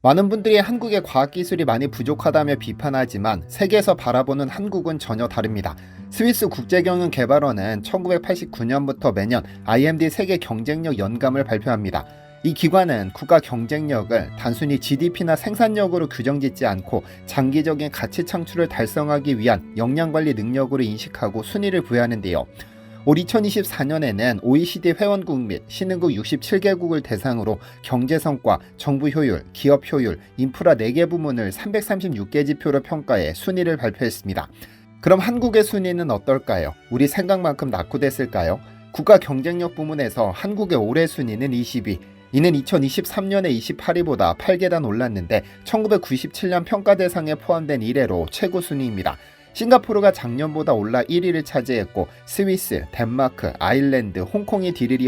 많은 분들이 한국의 과학기술이 많이 부족하다며 비판하지만 세계에서 바라보는 한국은 전혀 다릅니다. 스위스 국제경영개발원은 1989년부터 매년 IMD 세계 경쟁력 연감을 발표합니다. 이 기관은 국가 경쟁력을 단순히 GDP나 생산력으로 규정짓지 않고 장기적인 가치 창출을 달성하기 위한 역량 관리 능력으로 인식하고 순위를 부여하는데요. 올 2024년에는 OECD 회원국 및 신흥국 67개국을 대상으로 경제 성과, 정부 효율, 기업 효율, 인프라 4개 부문을 336개 지표로 평가해 순위를 발표했습니다. 그럼 한국의 순위는 어떨까요? 우리 생각만큼 낙후됐을까요? 국가 경쟁력 부문에서 한국의 올해 순위는 20위, 이는 2023년에 28위보다 8계단 올랐는데 1997년 평가 대상에 포함된 이래로 최고 순위입니다. 싱가포르가 작년보다 올라 1위를 차지했고 스위스, 덴마크, 아일랜드, 홍콩이 뒤를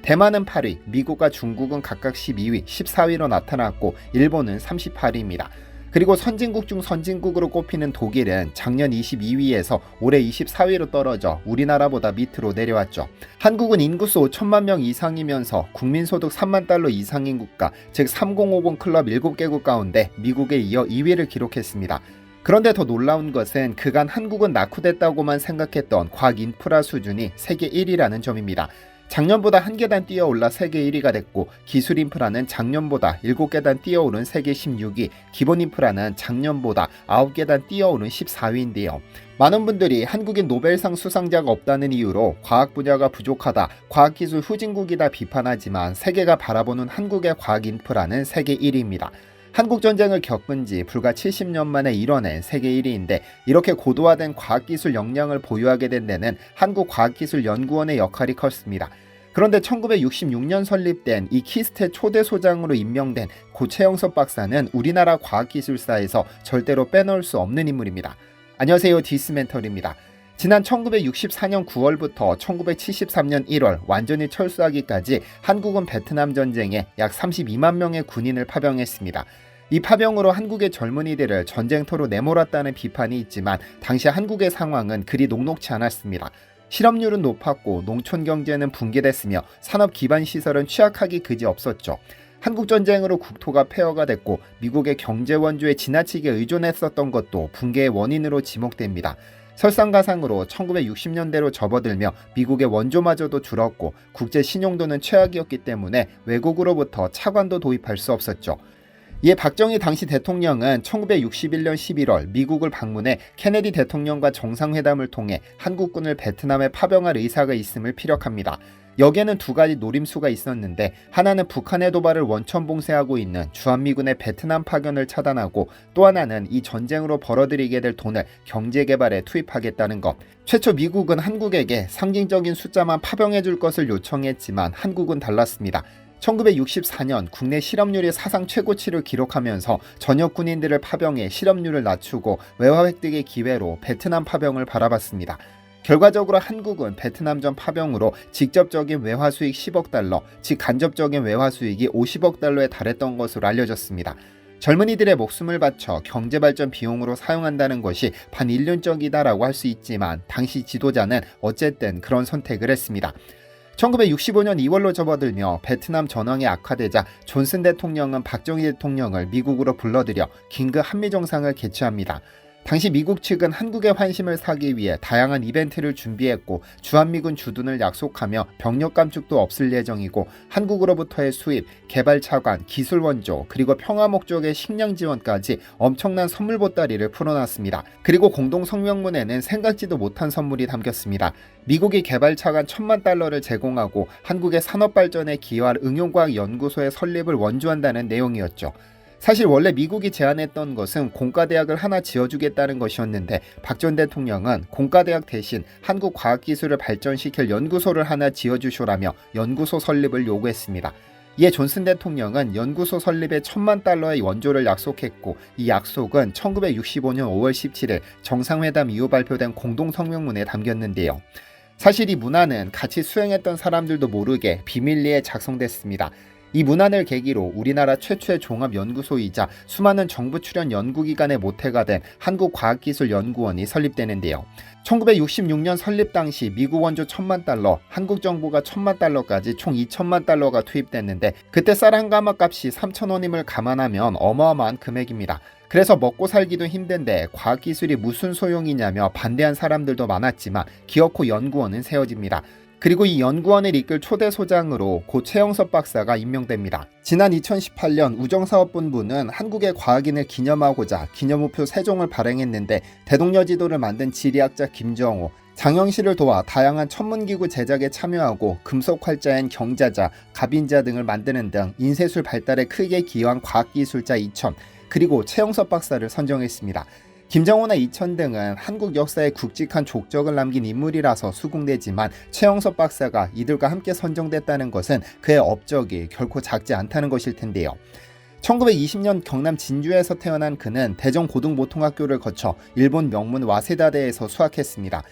대만은 8위, 미국과 중국은 각각 12위, 14위로 나타났고 일본은 38위입니다. 그리고 선진국 중 선진국으로 꼽히는 독일은 작년 22위에서 올해 24위로 떨어져 우리나라보다 밑으로 내려왔죠. 한국은 인구수 5천만 명 이상이면서 국민소득 3만 달러 이상인 국가, 즉 3050 클럽 7개국 가운데 미국에 이어 2위를 기록했습니다. 그런데 더 놀라운 것은 그간 한국은 낙후됐다고만 생각했던 과학 인프라 수준이 세계 1위라는 점입니다. 작년보다 한 계단 뛰어올라 세계 1위가 됐고 기술 인프라는 작년보다 7계단 뛰어오른 세계 16위, 기본 인프라는 작년보다 9계단 뛰어오른 14위인데요. 많은 분들이 한국인 노벨상 수상자가 없다는 이유로 과학 분야가 부족하다, 과학기술 후진국이다 비판하지만 세계가 바라보는 한국의 과학 인프라는 세계 1위입니다. 한국 전쟁을 겪은 지 불과 70년 만에 이뤄낸 세계 1위인데 이렇게 고도화된 과학기술 역량을 보유하게 된 데는 한국과학기술연구원의 역할이 컸습니다. 그런데 1966년 설립된 이 키스테 초대 소장으로 임명된 고채영섭 박사는 우리나라 과학기술사에서 절대로 빼놓을 수 없는 인물입니다. 안녕하세요 디스멘털입니다. 지난 1964년 9월부터 1973년 1월 완전히 철수하기까지 한국은 베트남 전쟁에 약 32만 명의 군인을 파병했습니다. 이 파병으로 한국의 젊은이들을 전쟁터로 내몰았다는 비판이 있지만 당시 한국의 상황은 그리 녹록치 않았습니다. 실업률은 높았고 농촌 경제는 붕괴됐으며 산업 기반 시설은 취약하기 그지 없었죠. 한국 전쟁으로 국토가 폐허가 됐고 미국의 경제 원조에 지나치게 의존했었던 것도 붕괴의 원인으로 지목됩니다. 설상가상으로 1960년대로 접어들며 미국의 원조마저도 줄었고 국제 신용도는 최악이었기 때문에 외국으로부터 차관도 도입할 수 없었죠. 이에 박정희 당시 대통령은 1961년 11월 미국을 방문해 케네디 대통령과 정상회담을 통해 한국군을 베트남에 파병할 의사가 있음을 피력합니다. 여기에는 두 가지 노림수가 있었는데 하나는 북한의 도발을 원천 봉쇄하고 있는 주한미군의 베트남 파견을 차단하고 또 하나는 이 전쟁으로 벌어들이게 될 돈을 경제 개발에 투입하겠다는 것. 최초 미국은 한국에게 상징적인 숫자만 파병해 줄 것을 요청했지만 한국은 달랐습니다. 1964년 국내 실업률이 사상 최고치를 기록하면서 전역 군인들을 파병해 실업률을 낮추고 외화 획득의 기회로 베트남 파병을 바라봤습니다. 결과적으로 한국은 베트남전 파병으로 직접적인 외화 수익 10억 달러, 즉 간접적인 외화 수익이 50억 달러에 달했던 것으로 알려졌습니다. 젊은이들의 목숨을 바쳐 경제 발전 비용으로 사용한다는 것이 반인륜적이다라고 할 수 있지만 당시 지도자는 어쨌든 그런 선택을 했습니다. 1965년 2월로 접어들며 베트남 전황이 악화되자 존슨 대통령은 박정희 대통령을 미국으로 불러들여 긴급 한미 정상을 개최합니다. 당시 미국 측은 한국의 환심을 사기 위해 다양한 이벤트를 준비했고 주한미군 주둔을 약속하며 병력 감축도 없을 예정이고 한국으로부터의 수입, 개발 차관, 기술 원조, 그리고 평화 목적의 식량 지원까지 엄청난 선물 보따리를 풀어놨습니다. 그리고 공동 성명문에는 생각지도 못한 선물이 담겼습니다. 미국이 개발 차관 천만 달러를 제공하고 한국의 산업 발전에 기여할 응용과학 연구소의 설립을 원조한다는 내용이었죠. 사실 원래 미국이 제안했던 것은 공과대학을 하나 지어주겠다는 것이었는데 박 전 대통령은 공과대학 대신 한국 과학기술을 발전시킬 연구소를 하나 지어주쇼라며 연구소 설립을 요구했습니다. 이에 존슨 대통령은 연구소 설립에 천만 달러의 원조를 약속했고 이 약속은 1965년 5월 17일 정상회담 이후 발표된 공동성명문에 담겼는데요. 사실 이 문화는 같이 수행했던 사람들도 모르게 비밀리에 작성됐습니다. 이 문안을 계기로 우리나라 최초의 종합연구소이자 수많은 정부 출연 연구기관의 모태가 된 한국과학기술연구원이 설립되는데요. 1966년 설립 당시 미국 원조 1000만 달러, 한국 정부가 1000만 달러까지 총 2000만 달러가 투입됐는데 그때 쌀한 가마 값이 3,000원임을 감안하면 어마어마한 금액입니다. 그래서 먹고 살기도 힘든데 과학기술이 무슨 소용이냐며 반대한 사람들도 많았지만 기어코 연구원은 세워집니다. 그리고 이 연구원을 이끌 초대 소장으로 고 최영섭 박사가 임명됩니다. 지난 2018년 우정사업본부는 한국의 과학인을 기념하고자 기념우표 세종을 발행했는데 대동여 지도를 만든 지리학자 김정호, 장영실을 도와 다양한 천문기구 제작에 참여하고 금속 활자엔 경자자, 갑인자 등을 만드는 등 인쇄술 발달에 크게 기여한 과학기술자 2천, 그리고 최영섭 박사를 선정했습니다. 김정호나 이천 등은 한국 역사에 굵직한 족적을 남긴 인물이라서 수긍되지만 최영섭 박사가 이들과 함께 선정됐다는 것은 그의 업적이 결코 작지 않다는 것일 텐데요. 1920년 경남 진주에서 태어난 그는 대전 고등보통학교를 거쳐 일본 명문 와세다대에서 수학했습니다.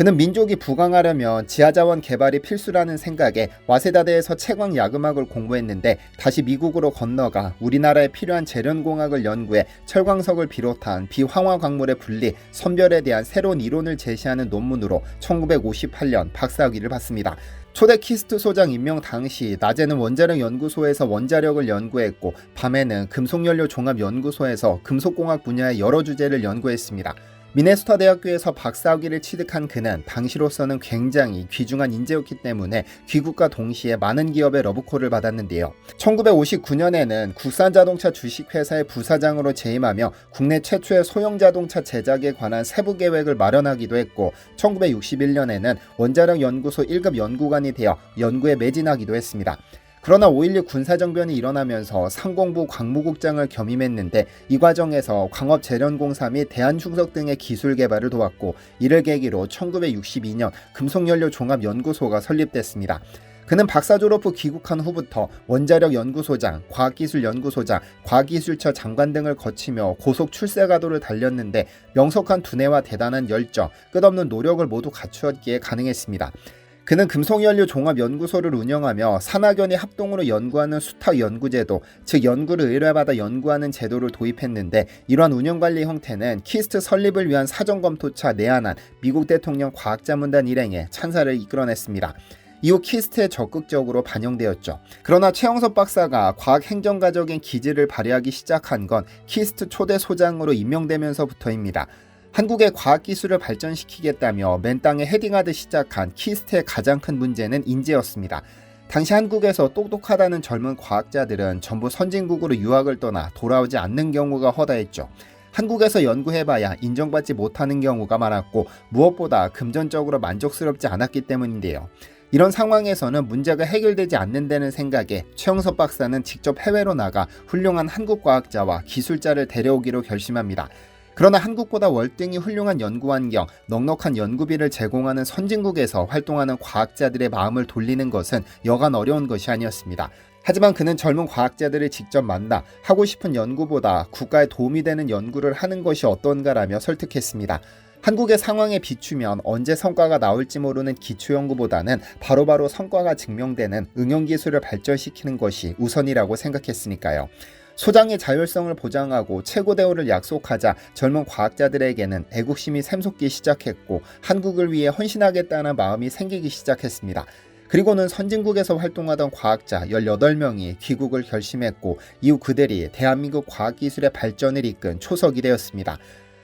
그는 민족이 부강하려면 지하자원 개발이 필수라는 생각에 와세다대에서 채광 야금학을 공부했는데 다시 미국으로 건너가 우리나라에 필요한 재련공학을 연구해 철광석을 비롯한 비황화 광물의 분리, 선별에 대한 새로운 이론을 제시하는 논문으로 1958년 박사학위를 받습니다. 초대 키스트 소장 임명 당시 낮에는 원자력 연구소에서 원자력을 연구했고 밤에는 금속연료 종합 연구소에서 금속공학 분야의 여러 주제를 연구했습니다. 미네소타 대학교에서 박사학위를 취득한 그는 당시로서는 굉장히 귀중한 인재였기 때문에 귀국과 동시에 많은 기업의 러브콜을 받았는데요. 1959년에는 국산자동차 주식회사의 부사장으로 재임하며 국내 최초의 소형자동차 제작에 관한 세부 계획을 마련하기도 했고 1961년에는 원자력 연구소 1급 연구관이 되어 연구에 매진하기도 했습니다. 그러나 5.16 군사정변이 일어나면서 상공부 광무국장을 겸임했는데 이 과정에서 광업재련공사 및 대한중석 등의 기술 개발을 도왔고 이를 계기로 1962년 금속연료 종합연구소가 설립됐습니다. 그는 박사 졸업 후 귀국한 후부터 원자력 연구소장, 과학기술 연구소장, 과학기술처 장관 등을 거치며 고속 출세 가도를 달렸는데 명석한 두뇌와 대단한 열정, 끝없는 노력을 모두 갖추었기에 가능했습니다. 그는 금속연료 종합연구소를 운영하며 산학연이 합동으로 연구하는 수탁 연구제도, 즉 연구를 의뢰받아 연구하는 제도를 도입했는데 이러한 운영관리 형태는 키스트 설립을 위한 사전검토차 내한한 미국 대통령 과학자문단 일행에 찬사를 이끌어냈습니다. 이후 키스트에 적극적으로 반영되었죠. 그러나 최영섭 박사가 과학행정가적인 기질을 발휘하기 시작한 건 키스트 초대 소장으로 임명되면서부터입니다. 한국의 과학기술을 발전시키겠다며 맨 땅에 헤딩하듯 시작한 키스트의 가장 큰 문제는 인재였습니다. 당시 한국에서 똑똑하다는 젊은 과학자들은 전부 선진국으로 유학을 떠나 돌아오지 않는 경우가 허다했죠. 한국에서 연구해봐야 인정받지 못하는 경우가 많았고 무엇보다 금전적으로 만족스럽지 않았기 때문인데요. 이런 상황에서는 문제가 해결되지 않는다는 생각에 최영섭 박사는 직접 해외로 나가 훌륭한 한국 과학자와 기술자를 데려오기로 결심합니다. 그러나 한국보다 월등히 훌륭한 연구 환경, 넉넉한 연구비를 제공하는 선진국에서 활동하는 과학자들의 마음을 돌리는 것은 여간 어려운 것이 아니었습니다. 하지만 그는 젊은 과학자들을 직접 만나 하고 싶은 연구보다 국가에 도움이 되는 연구를 하는 것이 어떤가라며 설득했습니다. 한국의 상황에 비추면 언제 성과가 나올지 모르는 기초연구보다는 바로바로 성과가 증명되는 응용기술을 발전시키는 것이 우선이라고 생각했으니까요. 소장의 자율성을 보장하고 최고 대우를 약속하자 젊은 과학자들에게는 애국심이 샘솟기 시작했고 한국을 위해 헌신하겠다는 마음이 생기기 시작했습니다. 그리고는 선진국에서 활동하던 과학자 18명이 귀국을 결심했고 이후 그들이 대한민국 과학기술의 발전을 이끈 초석이 되었습니다.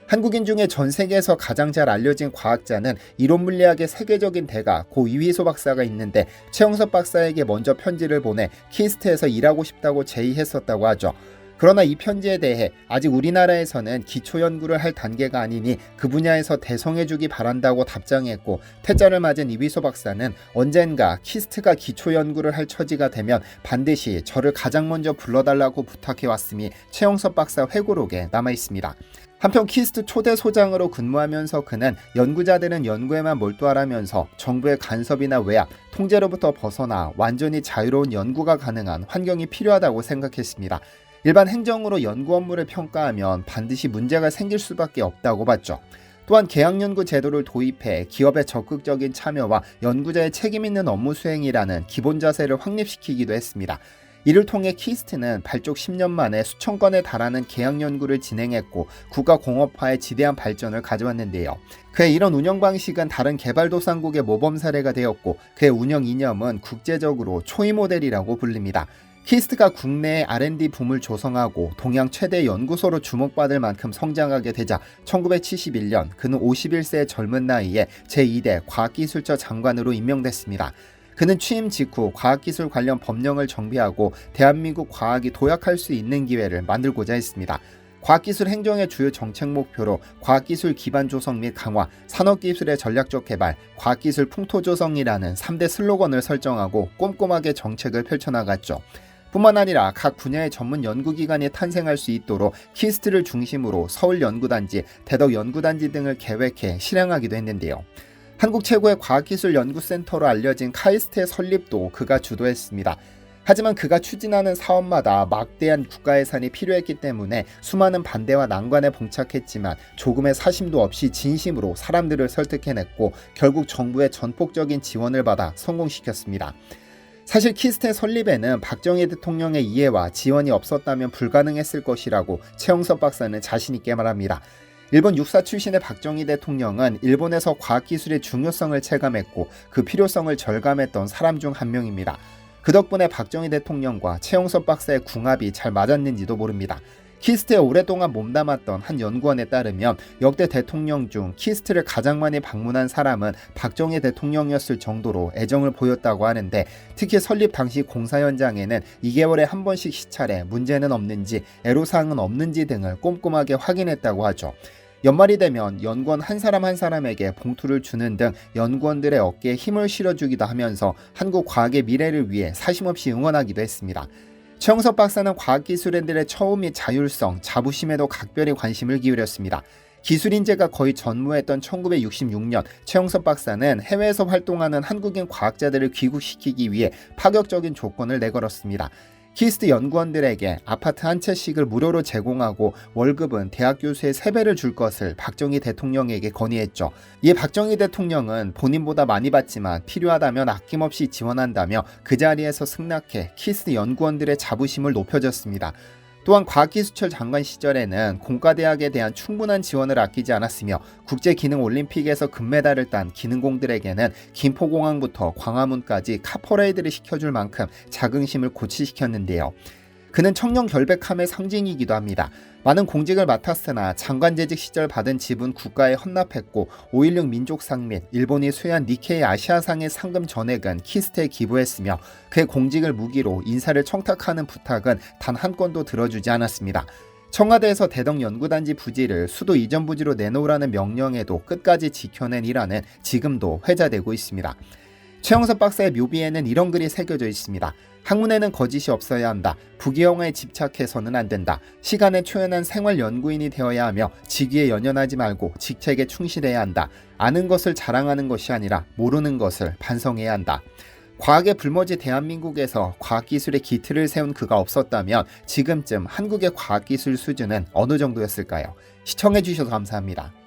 한국인 중에 전 세계에서 가장 잘 알려진 과학자는 이론 물리학의 세계적인 대가 고 이휘소 박사가 있는데 최영섭 박사에게 먼저 편지를 보내 키스트에서 일하고 싶다고 제의했었다고 하죠. 그러나 이 편지에 대해 아직 우리나라에서는 기초 연구를 할 단계가 아니니 그 분야에서 대성해주기 바란다고 답장했고 퇴짜를 맞은 이휘소 박사는 언젠가 키스트가 기초 연구를 할 처지가 되면 반드시 저를 가장 먼저 불러달라고 부탁해 왔음이 최영섭 박사 회고록에 남아 있습니다. 한편 키스트 초대 소장으로 근무하면서 그는 연구자들은 연구에만 몰두하라면서 정부의 간섭이나 외압, 통제로부터 벗어나 완전히 자유로운 연구가 가능한 환경이 필요하다고 생각했습니다. 일반 행정으로 연구 업무를 평가하면 반드시 문제가 생길 수밖에 없다고 봤죠. 또한 계약연구 제도를 도입해 기업의 적극적인 참여와 연구자의 책임 있는 업무 수행이라는 기본 자세를 확립시키기도 했습니다. 이를 통해 키스트는 발족 10년 만에 수천 건에 달하는 계약 연구를 진행했고 국가 공업화에 지대한 발전을 가져왔는데요. 그의 이런 운영 방식은 다른 개발도상국의 모범 사례가 되었고 그의 운영 이념은 국제적으로 초이 모델이라고 불립니다. 키스트가 국내의 R&D 붐을 조성하고 동양 최대 연구소로 주목받을 만큼 성장하게 되자 1971년 그는 51세의 젊은 나이에 제2대 과학기술처 장관으로 임명됐습니다. 그는 취임 직후 과학기술 관련 법령을 정비하고 대한민국 과학이 도약할 수 있는 기회를 만들고자 했습니다. 과학기술 행정의 주요 정책 목표로 과학기술 기반 조성 및 강화, 산업기술의 전략적 개발, 과학기술 풍토 조성이라는 3대 슬로건을 설정하고 꼼꼼하게 정책을 펼쳐나갔죠. 뿐만 아니라 각 분야의 전문 연구기관이 탄생할 수 있도록 키스트를 중심으로 서울연구단지, 대덕연구단지 등을 계획해 실행하기도 했는데요. 한국 최고의 과학기술연구센터로 알려진 카이스트의 설립도 그가 주도했습니다. 하지만 그가 추진하는 사업마다 막대한 국가 예산이 필요했기 때문에 수많은 반대와 난관에 봉착했지만 조금의 사심도 없이 진심으로 사람들을 설득해냈고 결국 정부의 전폭적인 지원을 받아 성공시켰습니다. 사실 키스텐 설립에는 박정희 대통령의 이해와 지원이 없었다면 불가능했을 것이라고 최영섭 박사는 자신있게 말합니다. 일본 육사 출신의 박정희 대통령은 일본에서 과학기술의 중요성을 체감했고 그 필요성을 절감했던 사람 중 한 명입니다. 그 덕분에 박정희 대통령과 최영섭 박사의 궁합이 잘 맞았는지도 모릅니다. 키스트에 오랫동안 몸담았던 한 연구원에 따르면 역대 대통령 중 키스트를 가장 많이 방문한 사람은 박정희 대통령이었을 정도로 애정을 보였다고 하는데 특히 설립 당시 공사 현장에는 2개월에 한 번씩 시찰해 문제는 없는지 애로사항은 없는지 등을 꼼꼼하게 확인했다고 하죠. 연말이 되면 연구원 한 사람 한 사람에게 봉투를 주는 등 연구원들의 어깨에 힘을 실어주기도 하면서 한국 과학의 미래를 위해 사심없이 응원하기도 했습니다. 최영석 박사는 과학기술인들의 처우 및 자율성, 자부심에도 각별히 관심을 기울였습니다. 기술 인재가 거의 전무했던 1966년 최영석 박사는 해외에서 활동하는 한국인 과학자들을 귀국시키기 위해 파격적인 조건을 내걸었습니다. 키스트 연구원들에게 아파트 한 채씩을 무료로 제공하고 월급은 대학 교수의 3배를 줄 것을 박정희 대통령에게 건의했죠. 이에 박정희 대통령은 본인보다 많이 받지만 필요하다면 아낌없이 지원한다며 그 자리에서 승낙해 키스트 연구원들의 자부심을 높여줬습니다. 또한 과학기술처 장관 시절에는 공과대학에 대한 충분한 지원을 아끼지 않았으며 국제기능올림픽에서 금메달을 딴 기능공들에게는 김포공항부터 광화문까지 카퍼레이드를 시켜줄 만큼 자긍심을 고취시켰는데요. 그는 청년 결백함의 상징이기도 합니다. 많은 공직을 맡았으나 장관 재직 시절 받은 지분 국가에 헌납했고 5.16 민족상 및 일본이 수여한 니케이 아시아상의 상금 전액은 키스트에 기부했으며 그의 공직을 무기로 인사를 청탁하는 부탁은 단 한 건도 들어주지 않았습니다. 청와대에서 대덕 연구단지 부지를 수도 이전 부지로 내놓으라는 명령에도 끝까지 지켜낸 일화는 지금도 회자되고 있습니다. 최영섭 박사의 묘비에는 이런 글이 새겨져 있습니다. 학문에는 거짓이 없어야 한다. 부귀영화에 집착해서는 안 된다. 시간에 초연한 생활 연구인이 되어야 하며 직위에 연연하지 말고 직책에 충실해야 한다. 아는 것을 자랑하는 것이 아니라 모르는 것을 반성해야 한다. 과학의 불모지 대한민국에서 과학기술의 기틀을 세운 그가 없었다면 지금쯤 한국의 과학기술 수준은 어느 정도였을까요? 시청해주셔서 감사합니다.